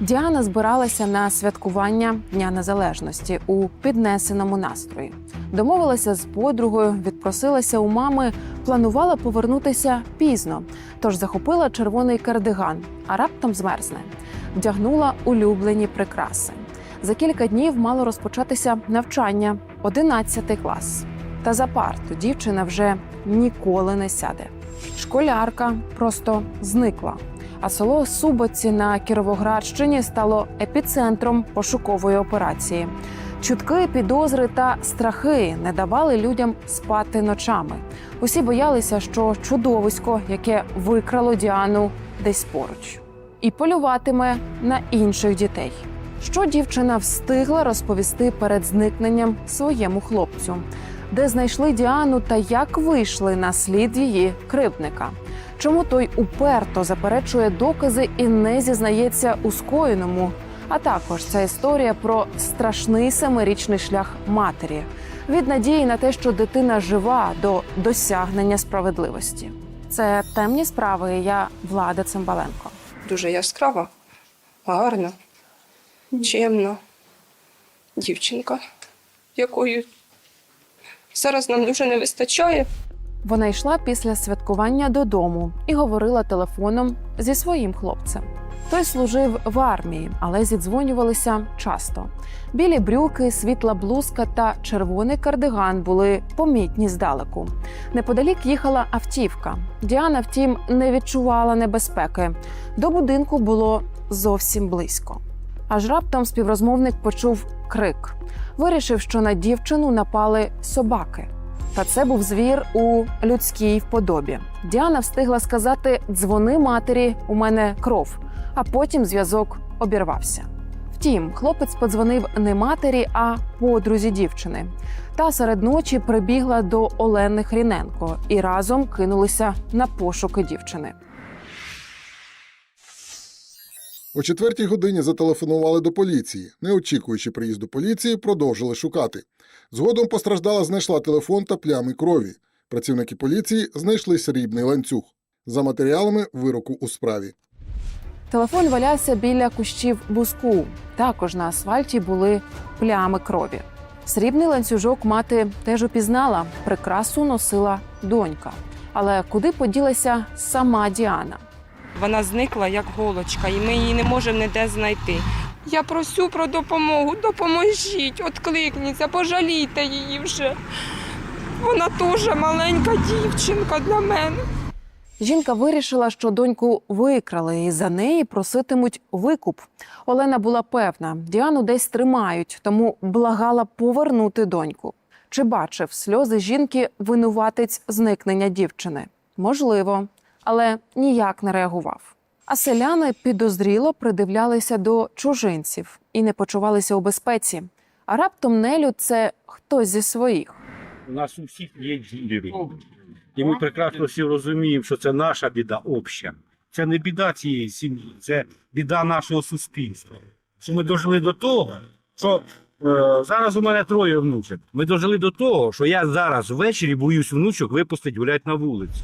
Діана збиралася на святкування Дня Незалежності у піднесеному настрої. Домовилася з подругою, відпросилася у мами, планувала повернутися пізно, тож захопила червоний кардиган, а раптом змерзне. Вдягнула улюблені прикраси. За кілька днів мало розпочатися навчання 11 клас. Та за парту дівчина вже ніколи не сяде. Школярка просто зникла. А село Субоці на Кіровоградщині стало епіцентром пошукової операції. Чутки, підозри та страхи не давали людям спати ночами. Усі боялися, що чудовисько, яке викрало Діану, десь поруч, і полюватиме на інших дітей. Що дівчина встигла розповісти перед зникненням своєму хлопцю, де знайшли Діану та як вийшли на слід її кривдника. Чому той уперто заперечує докази і не зізнається у скоєному? А також ця історія про страшний семирічний шлях матері від надії на те, що дитина жива до досягнення справедливості. Це темні справи. Я влада Цимбаленко. Дуже яскрава, гарна, чемна дівчинка, якої зараз нам дуже не вистачає. Вона йшла після святкування додому і говорила телефоном зі своїм хлопцем. Той служив в армії, але зідзвонювалися часто. Білі брюки, світла блузка та червоний кардиган були помітні здалеку. Неподалік їхала автівка. Діана, втім, не відчувала небезпеки. До будинку було зовсім близько. Аж раптом співрозмовник почув крик. Вирішив, що на дівчину напали собаки. Та це був звір у людській вподобі. Діана встигла сказати: дзвони матері, у мене кров. А потім зв'язок обірвався. Втім, хлопець подзвонив не матері, а подрузі дівчини. Та серед ночі прибігла до Олени Хріненко і разом кинулися на пошуки дівчини. О четвертій годині зателефонували до поліції. Не очікуючи приїзду поліції, продовжили шукати. Згодом постраждала знайшла телефон та плями крові. Працівники поліції знайшли срібний ланцюг. За матеріалами вироку у справі. Телефон валявся біля кущів буску. Також на асфальті були плями крові. Срібний ланцюжок мати теж упізнала. Прикрасу носила донька. Але куди поділася сама Діана? Вона зникла як голочка, і ми її не можемо ніде знайти. Я просю про допомогу, допоможіть, откликніться, пожалійте її вже. Вона теж маленька дівчинка для мене. Жінка вирішила, що доньку викрали, і за неї проситимуть викуп. Олена була певна, Діану десь тримають, тому благала повернути доньку. Чи бачив сльози жінки винуватець зникнення дівчини? Можливо, але ніяк не реагував. А селяни підозріло придивлялися до чужинців і не почувалися у безпеці. А раптом нелюд це хтось зі своїх. У нас у всіх є ділери. І ми прекрасно всі розуміємо, що це наша біда обща. Це не біда цієї сім'ї, це біда нашого суспільства. Що ми дожили до того, що е, зараз у мене троє внучок. Ми дожили до того, що я зараз ввечері боюсь внучок випустити гулять на вулицю.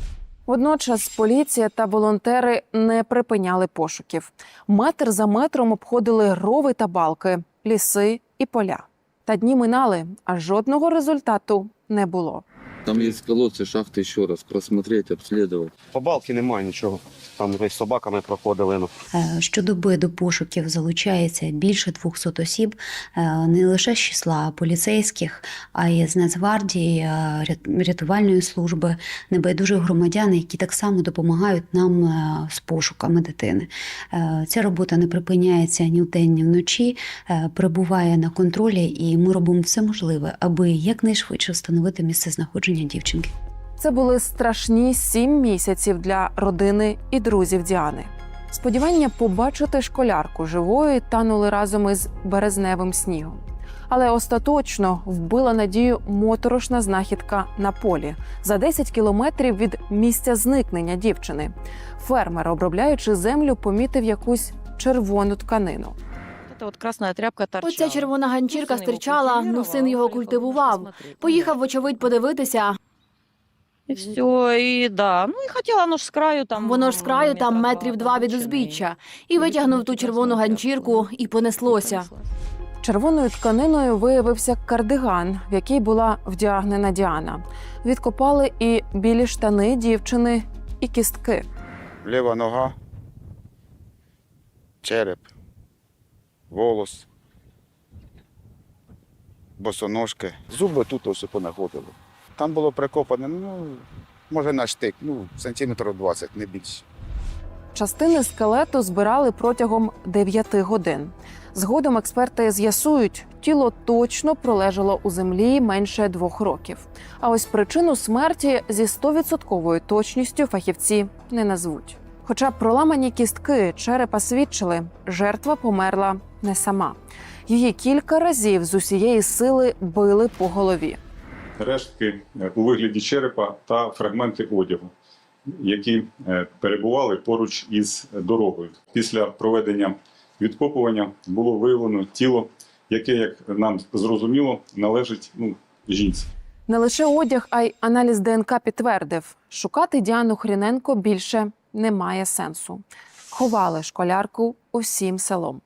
Водночас поліція та волонтери не припиняли пошуків. Метр за метром обходили рови та балки, ліси і поля. Та дні минали, а жодного результату не було. Там є колодці, шахти ще раз просмотрети, обслідувати. По балки немає нічого. Там десь з собаками проходили. Ну. Е, Щодоби до пошуків залучається більше 200 осіб, е, не лише з числа поліцейських, а й з Нацгвардії, е, рятувальної служби, небайдужих громадян, які так само допомагають нам з пошуками дитини. Ця робота не припиняється ні вдень, ні вночі, перебуває на контролі, і ми робимо все можливе, аби якнайшвидше встановити місце знаходження дівчинки. Це були страшні сім місяців для родини і друзів Діани. Сподівання побачити школярку живою танули разом із березневим снігом. Але остаточно вбила надію моторошна знахідка на полі за 10 кілометрів від місця зникнення дівчини. Фермер, обробляючи землю, помітив якусь червону тканину. Це от красна тряпка. Оця червона ганчірка Ну, стирчала, ну син його культивував. Поїхав, вочевидь, подивитися. И все, и да. Ну и хотела оно ж с краю там. Воно ж з краю там метрів два від узбіччя. І витягнув ту червону ганчірку, і понеслося. Червоною тканиною виявився кардиган, в який була вдягнена Діана. Відкопали і білі штани дівчини, і кістки. ліва нога, череп, волос, босоножки. Зуби тут ось понаходили. Там було прикопане, ну, може на штик, ну, сантиметрів 20, не більше. Частини скелету збирали протягом 9 годин. Згодом експерти з'ясують, тіло точно пролежало у землі менше двох років. А ось причину смерті зі 100% точністю фахівці не назвуть. Хоча проламані кістки черепа свідчили, жертва померла не сама. Її кілька разів з усієї сили били по голові. Рештки е, у вигляді черепа та фрагменти одягу, які е, перебували поруч із дорогою. Після проведення відкопування було виявлено тіло, яке, як нам зрозуміло, належить ну, жінці. Не лише одяг, а й аналіз ДНК підтвердив, шукати Діану Хріненко більше немає сенсу. Ховали школярку усім селом.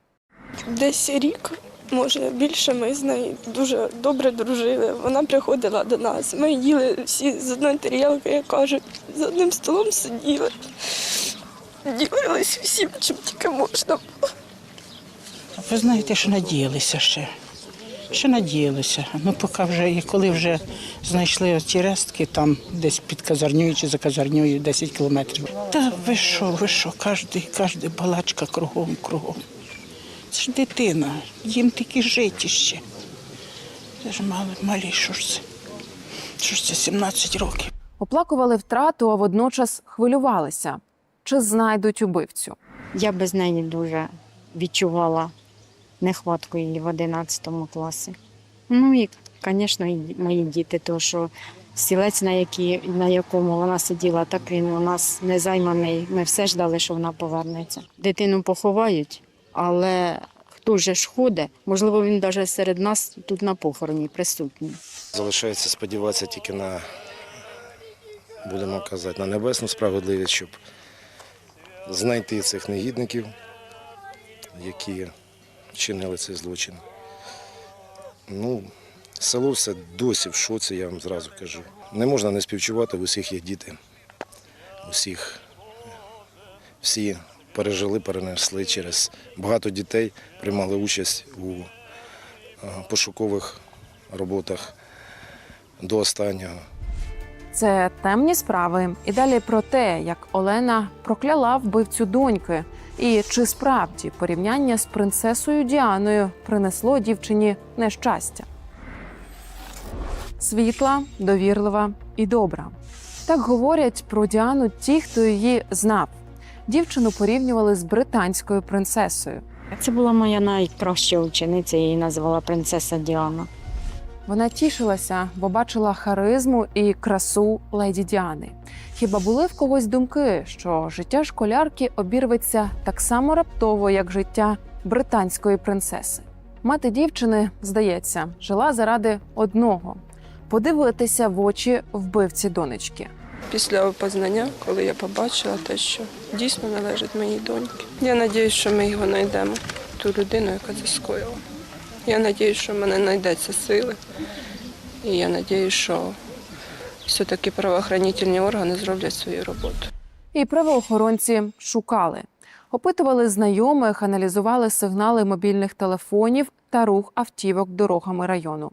Десь рік, може більше, ми з нею дуже добре дружили. Вона приходила до нас. Ми їли всі з одної тарілки, як кажуть, за одним столом сиділи. Ділились всім, чим тільки можна. Ви знаєте, що надіялися ще. Ще надіялися. Ну, поки вже, і коли вже знайшли ці рестки, там десь під казарнею чи за казарнею 10 кілометрів. Та ви що, ви що, кожний балачка кругом, кругом. Це ж дитина, їм тільки жити ще. Це ж мали, малі, що ж це? Що ж це 17 років? Оплакували втрату, а водночас хвилювалися, чи знайдуть убивцю. Я без неї дуже відчувала нехватку її в 11 класі. Ну і, звісно, і мої діти, тому що стілець, на, який, на якому вона сиділа, так він у нас не займаний. Ми все ждали, що вона повернеться. Дитину поховають, але хто же ж ходить? Можливо, він навіть серед нас тут на похороні присутній. Залишається сподіватися тільки на, будемо казати, на небесну справедливість, щоб знайти цих негідників, які вчинили цей злочин. Ну, село все досі в шоці, я вам зразу кажу. Не можна не співчувати, в усіх є діти. Усіх всі пережили, перенесли через багато дітей, приймали участь у е, пошукових роботах до останнього. Це темні справи. І далі про те, як Олена прокляла вбивцю доньки, і чи справді порівняння з принцесою Діаною принесло дівчині нещастя. Світла, довірлива і добра. Так говорять про Діану ті, хто її знав. Дівчину порівнювали з британською принцесою. Це була моя найкраща учениця, її назвала принцеса Діана. Вона тішилася, бо бачила харизму і красу леді Діани. Хіба були в когось думки, що життя школярки обірветься так само раптово, як життя британської принцеси? Мати дівчини, здається, жила заради одного подивитися в очі вбивці донечки. Після опознання, коли я побачила те, що дійсно належить моїй доньці. Я сподіваюся, що ми його знайдемо, ту людину, яка це скоїла. Я сподіваюся, що в мене знайдеться сили. І я сподіваюся, що все-таки правоохоронні органи зроблять свою роботу. І правоохоронці шукали, опитували знайомих, аналізували сигнали мобільних телефонів та рух автівок дорогами району.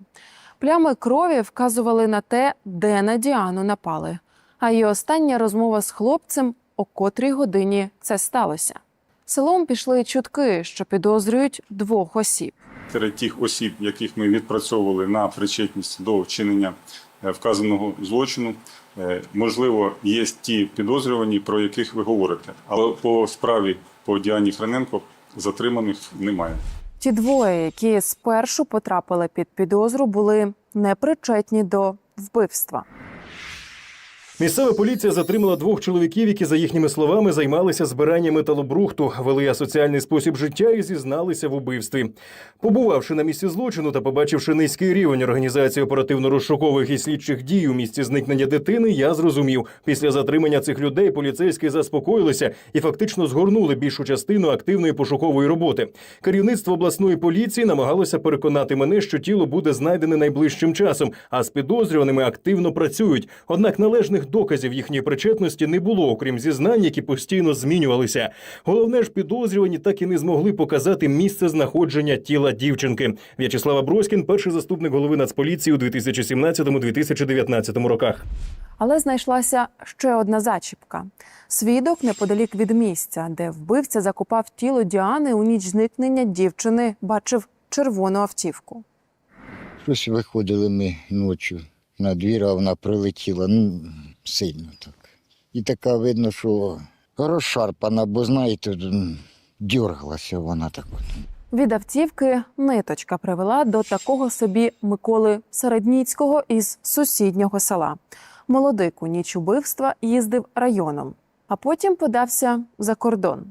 Плями крові вказували на те, де на Діану напали. А її остання розмова з хлопцем, о котрій годині це сталося. Селом пішли чутки, що підозрюють двох осіб. Серед тих осіб, яких ми відпрацьовували на причетність до вчинення е, вказаного злочину, е, можливо, є ті підозрювані, про яких ви говорите. Але по справі по Діані Хрененко затриманих немає. Ті двоє, які спершу потрапили під підозру, були непричетні до вбивства. Місцева поліція затримала двох чоловіків, які, за їхніми словами, займалися збиранням металобрухту, вели асоціальний спосіб життя і зізналися в убивстві. Побувавши на місці злочину та побачивши низький рівень організації оперативно-розшукових і слідчих дій у місці зникнення дитини, я зрозумів. Після затримання цих людей поліцейські заспокоїлися і фактично згорнули більшу частину активної пошукової роботи. Керівництво обласної поліції намагалося переконати мене, що тіло буде знайдене найближчим часом, а з підозрюваними активно працюють. Однак належних доказів їхньої причетності не було, окрім зізнань, які постійно змінювалися. Головне ж, підозрювані так і не змогли показати місце знаходження тіла дівчинки. В'ячеслава Броськін, перший заступник голови Нацполіції у 2017-2019 роках. Але знайшлася ще одна зачіпка: свідок неподалік від місця, де вбивця закопав тіло Діани у ніч зникнення дівчини, бачив червону автівку. Щось виходили ми ночі на двір, а вона прилетіла, ну, сильно так. І така видно, що розшарпана, бо знаєте, м, дергалася вона так. от. Від автівки ниточка привела до такого собі Миколи Середніцького із сусіднього села. Молодик у ніч убивства їздив районом, а потім подався за кордон.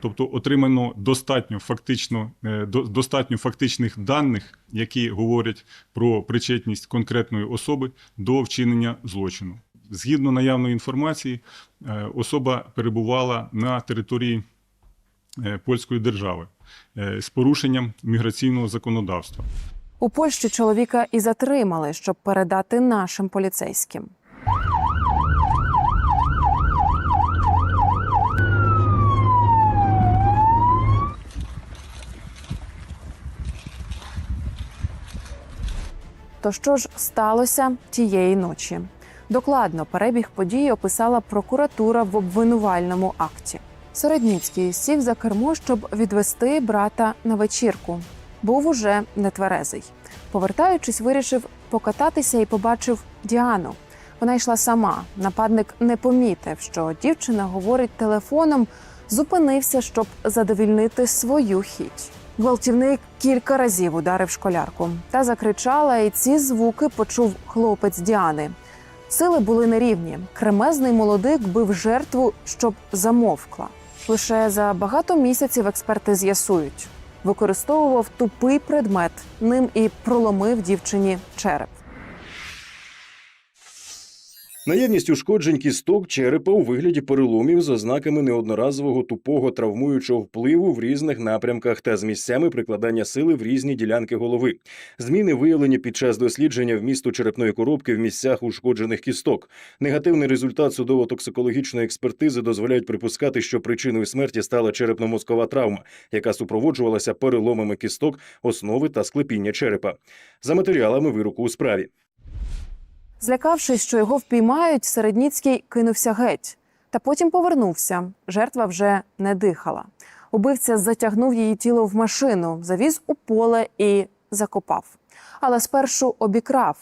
Тобто отримано достатньо фактично е, достатньо фактичних даних, які говорять про причетність конкретної особи до вчинення злочину. Згідно наявної інформації, е, особа перебувала на території е, польської держави е, з порушенням міграційного законодавства. У Польщі чоловіка і затримали, щоб передати нашим поліцейським. То що ж сталося тієї ночі? Докладно перебіг події описала прокуратура в обвинувальному акті. Середніцький сів за кермо, щоб відвести брата на вечірку. Був уже нетверезий. Повертаючись, вирішив покататися і побачив Діану. Вона йшла сама. Нападник не помітив, що дівчина говорить телефоном, зупинився, щоб задовільнити свою хіть. Гвалтівник кілька разів ударив школярку та закричала, і ці звуки почув хлопець Діани. Сили були нерівні. Кремезний молодик бив жертву, щоб замовкла. Лише за багато місяців експерти з'ясують, використовував тупий предмет, ним і проломив дівчині череп. Наявність ушкоджень кісток черепа у вигляді переломів з ознаками неодноразового тупого травмуючого впливу в різних напрямках та з місцями прикладання сили в різні ділянки голови. Зміни виявлені під час дослідження вмісту черепної коробки в місцях ушкоджених кісток. Негативний результат судово-токсикологічної експертизи дозволяють припускати, що причиною смерті стала черепно-мозкова травма, яка супроводжувалася переломами кісток, основи та склепіння черепа. За матеріалами вироку у справі. Злякавшись, що його впіймають, Середніцький кинувся геть. Та потім повернувся. Жертва вже не дихала. Убивця затягнув її тіло в машину, завіз у поле і закопав. Але спершу обікрав.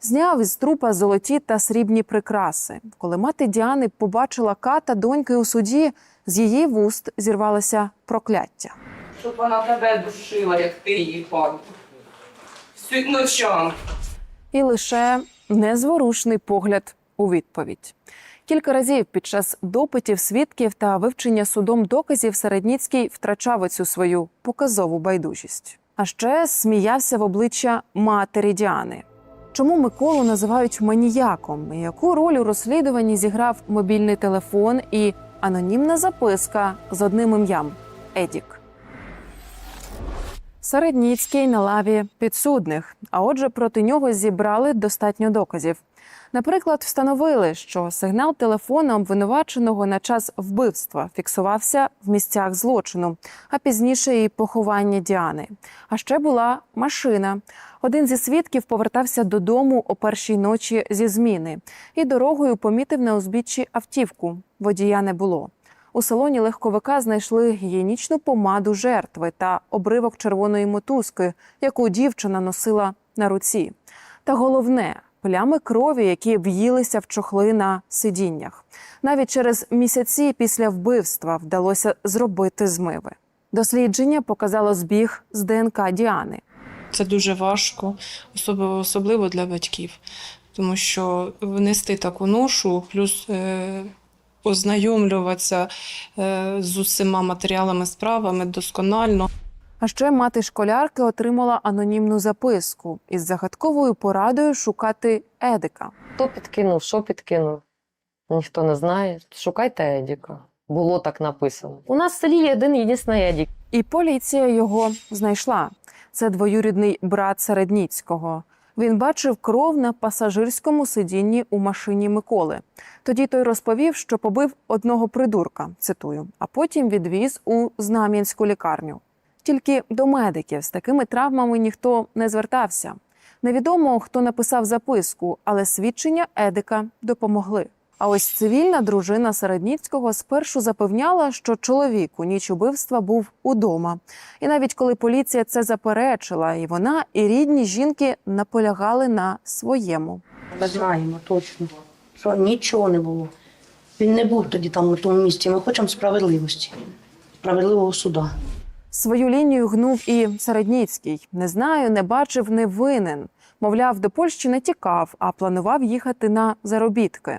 Зняв із трупа золоті та срібні прикраси. Коли мати Діани побачила ката доньки у суді, з її вуст зірвалося прокляття. Щоб вона тебе душила, як ти її пам'ятаєш. Всю ночам. І лише незворушний погляд у відповідь. Кілька разів під час допитів свідків та вивчення судом доказів Середніцький втрачав оцю свою показову байдужість. А ще сміявся в обличчя матері Діани. Чому Миколу називають маніяком? І яку роль у розслідуванні зіграв мобільний телефон і анонімна записка з одним ім'ям Едік? Середніцький на лаві підсудних, а отже, проти нього зібрали достатньо доказів. Наприклад, встановили, що сигнал телефона обвинуваченого на час вбивства фіксувався в місцях злочину, а пізніше і поховання Діани. А ще була машина. Один зі свідків повертався додому о першій ночі зі зміни і дорогою помітив на узбіччі автівку. Водія не було. У салоні легковика знайшли гігієнічну помаду жертви та обривок червоної мотузки, яку дівчина носила на руці. Та головне плями крові, які в'їлися в чохли на сидіннях. Навіть через місяці після вбивства вдалося зробити змиви. Дослідження показало збіг з ДНК Діани. Це дуже важко, особливо, для батьків. тому що внести таку ношу, плюс е, ознайомлюватися е, з усіма матеріалами справами досконально. А ще мати школярки отримала анонімну записку із загадковою порадою шукати Едика. Хто підкинув, що підкинув? Ніхто не знає. Шукайте Едіка. Було так написано. У нас в селі є один єдиний Едік. І поліція його знайшла. Це двоюрідний брат Середніцького. Він бачив кров на пасажирському сидінні у машині Миколи. Тоді той розповів, що побив одного придурка, цитую, а потім відвіз у Знам'янську лікарню. Тільки до медиків з такими травмами ніхто не звертався. Невідомо, хто написав записку, але свідчення Едика допомогли. А ось цивільна дружина Середніцького спершу запевняла, що чоловік у ніч убивства був удома. І навіть коли поліція це заперечила, і вона, і рідні жінки наполягали на своєму. Ми знаємо точно, що нічого не було. Він не був тоді там на тому місці. Ми хочемо справедливості, справедливого суда. Свою лінію гнув і Середніцький. Не знаю, не бачив, не винен. Мовляв, до Польщі не тікав, а планував їхати на заробітки.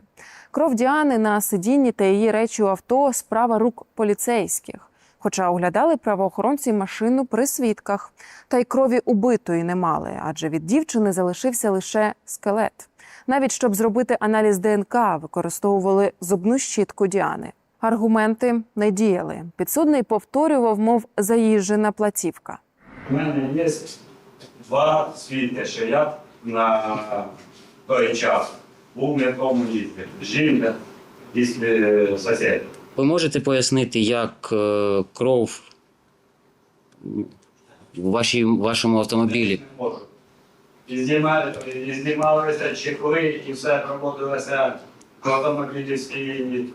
Кров Діани на сидінні та її речі у авто справа рук поліцейських. Хоча оглядали правоохоронці машину при свідках, та й крові убитої не мали, адже від дівчини залишився лише скелет. Навіть щоб зробити аналіз ДНК, використовували зубну щітку Діани. Аргументи не діяли. Підсудний повторював, мов заїжджена платівка. У мене є два свідки, що я на той час був не в тому місці. Жінка і е, сусід. Ви можете пояснити, як е, кров в вашій, вашому автомобілі? Знімалися чехли, і все проводилося в автомобілівській.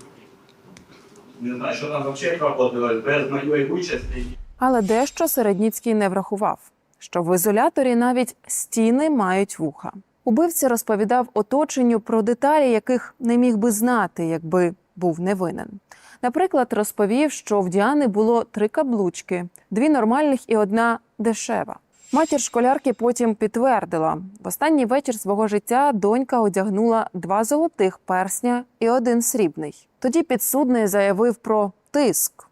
Не знаю, що там взагалі проводилось, без моєї участі. Але дещо Середніцький не врахував, що в ізоляторі навіть стіни мають вуха. Убивця розповідав оточенню про деталі, яких не міг би знати, якби був невинен. Наприклад, розповів, що в Діани було три каблучки, дві нормальних і одна дешева. Матір школярки потім підтвердила, в останній вечір свого життя донька одягнула два золотих персня і один срібний. Тоді підсудний заявив про тиск.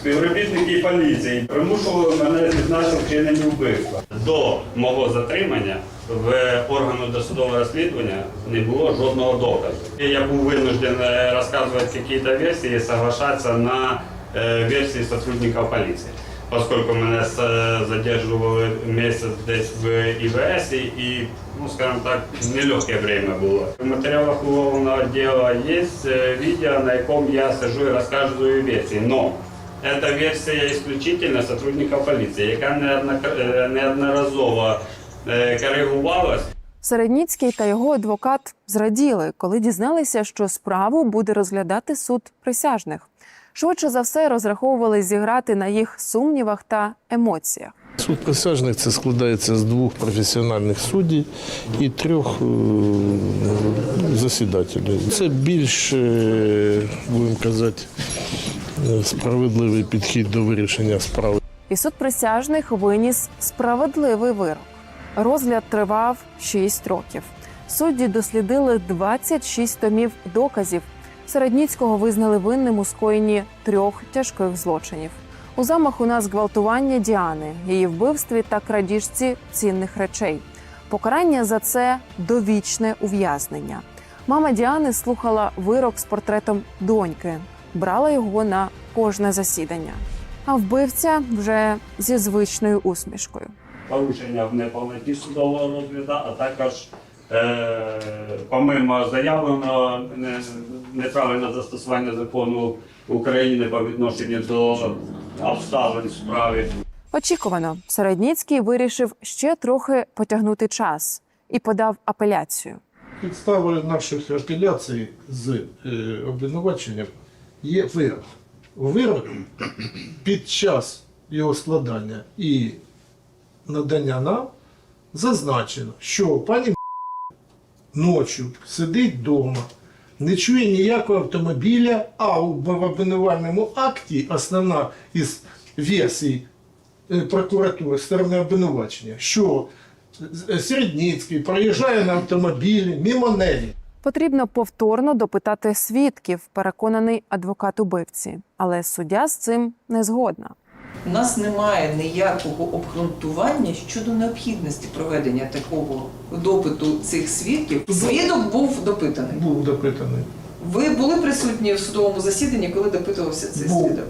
Співробітники поліції примушували мене зізнати в вбивства. До мого затримання в органу досудового розслідування не було жодного доказу. Я був винужден е, розказувати якісь версії, і соглашатися на е, версії сотрудників поліції. Поскольку мене задержували місяць десь в ІВС і, ну скажімо так, нелегке время було. В матеріалах уголовного діла є е, відео, на якому я сижу і розказую версії. Но Эта версия исключительно сотрудников полиции, яка е, неодноразово е, коригувалась. Середніцький та його адвокат зраділи, коли дізналися, що справу буде розглядати суд присяжних. Швидше за все розраховували зіграти на їх сумнівах та емоціях. Суд присяжних це складається з двох професіональних суддів і трьох е, засідателів. Це більш, е, будемо казати, справедливий підхід до вирішення справи. І суд присяжних виніс справедливий вирок. Розгляд тривав 6 років. Судді дослідили 26 томів доказів. Середніцького визнали винним у скоєнні трьох тяжких злочинів. У замаху на зґвалтування Діани, її вбивстві та крадіжці цінних речей. Покарання за це довічне ув'язнення. Мама Діани слухала вирок з портретом доньки, брала його на кожне засідання. А вбивця вже зі звичною усмішкою. Порушення в неповноті судового розгляду, а також е, помимо заявленого не- неправильне застосування закону України по відношенню до обставин в справі. Очікувано, Середніцький вирішив ще трохи потягнути час і подав апеляцію. Підставою наших апеляцій з е, обвинуваченням є вирок. Вирок під час його складання і надання нам зазначено, що пані ночі сидить вдома, не чує ніякого автомобіля, а в обвинувальному акті основна із версій е, прокуратури сторони обвинувачення, що Середніцький проїжджає на автомобілі мимо неї. Потрібно повторно допитати свідків, переконаний адвокат убивці. Але суддя з цим не згодна. У нас немає ніякого обґрунтування щодо необхідності проведення такого допиту цих свідків. Свідок був допитаний. Був допитаний. Ви були присутні в судовому засіданні, коли допитувався цей Був. свідок?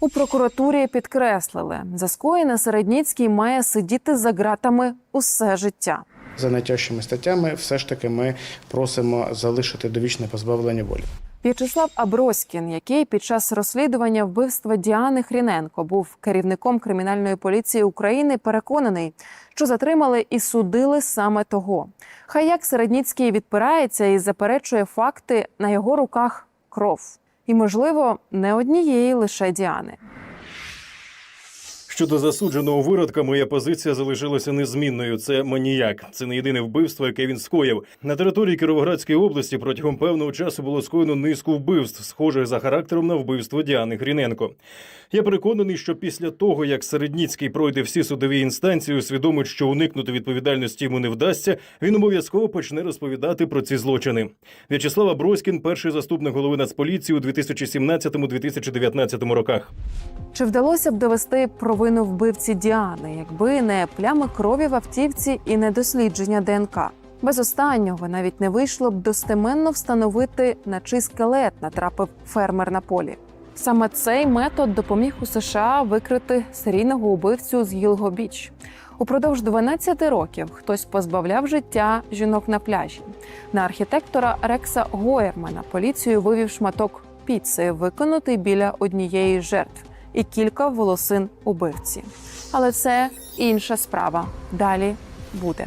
У прокуратурі підкреслили, за скоєне Середніцький має сидіти за ґратами усе життя. За найтяжчими статтями, все ж таки, ми просимо залишити довічне позбавлення волі. В'ячеслав Аброськін, який під час розслідування вбивства Діани Хріненко був керівником кримінальної поліції України, переконаний, що затримали і судили саме того. Хай як Середніцький відпирається і заперечує факти на його руках кров. І, можливо, не однієї лише Діани. Щодо засудженого виродка, моя позиція залишилася незмінною. Це маніяк. Це не єдине вбивство, яке він скоїв. На території Кіровоградської області протягом певного часу було скоєно низку вбивств, схожих за характером на вбивство Діани Гріненко. Я переконаний, що після того, як Середніцький пройде всі судові інстанції, усвідомить, що уникнути відповідальності йому не вдасться, він обов'язково почне розповідати про ці злочини. В'ячеслав Аброськін, перший заступник голови Нацполіції у 2017-2019 роках. Чи вдалося б довести провину вбивці Діани, якби не плями крові в автівці і не дослідження ДНК? Без останнього навіть не вийшло б достеменно встановити, на чий скелет натрапив фермер на полі. Саме цей метод допоміг у США викрити серійного убивцю з Гілго-Біч. Упродовж 12 років хтось позбавляв життя жінок на пляжі. На архітектора Рекса Гоєрмана поліцію вивів шматок піци, виконутий біля однієї з жертв, і кілька волосин убивці. Але це інша справа. Далі буде.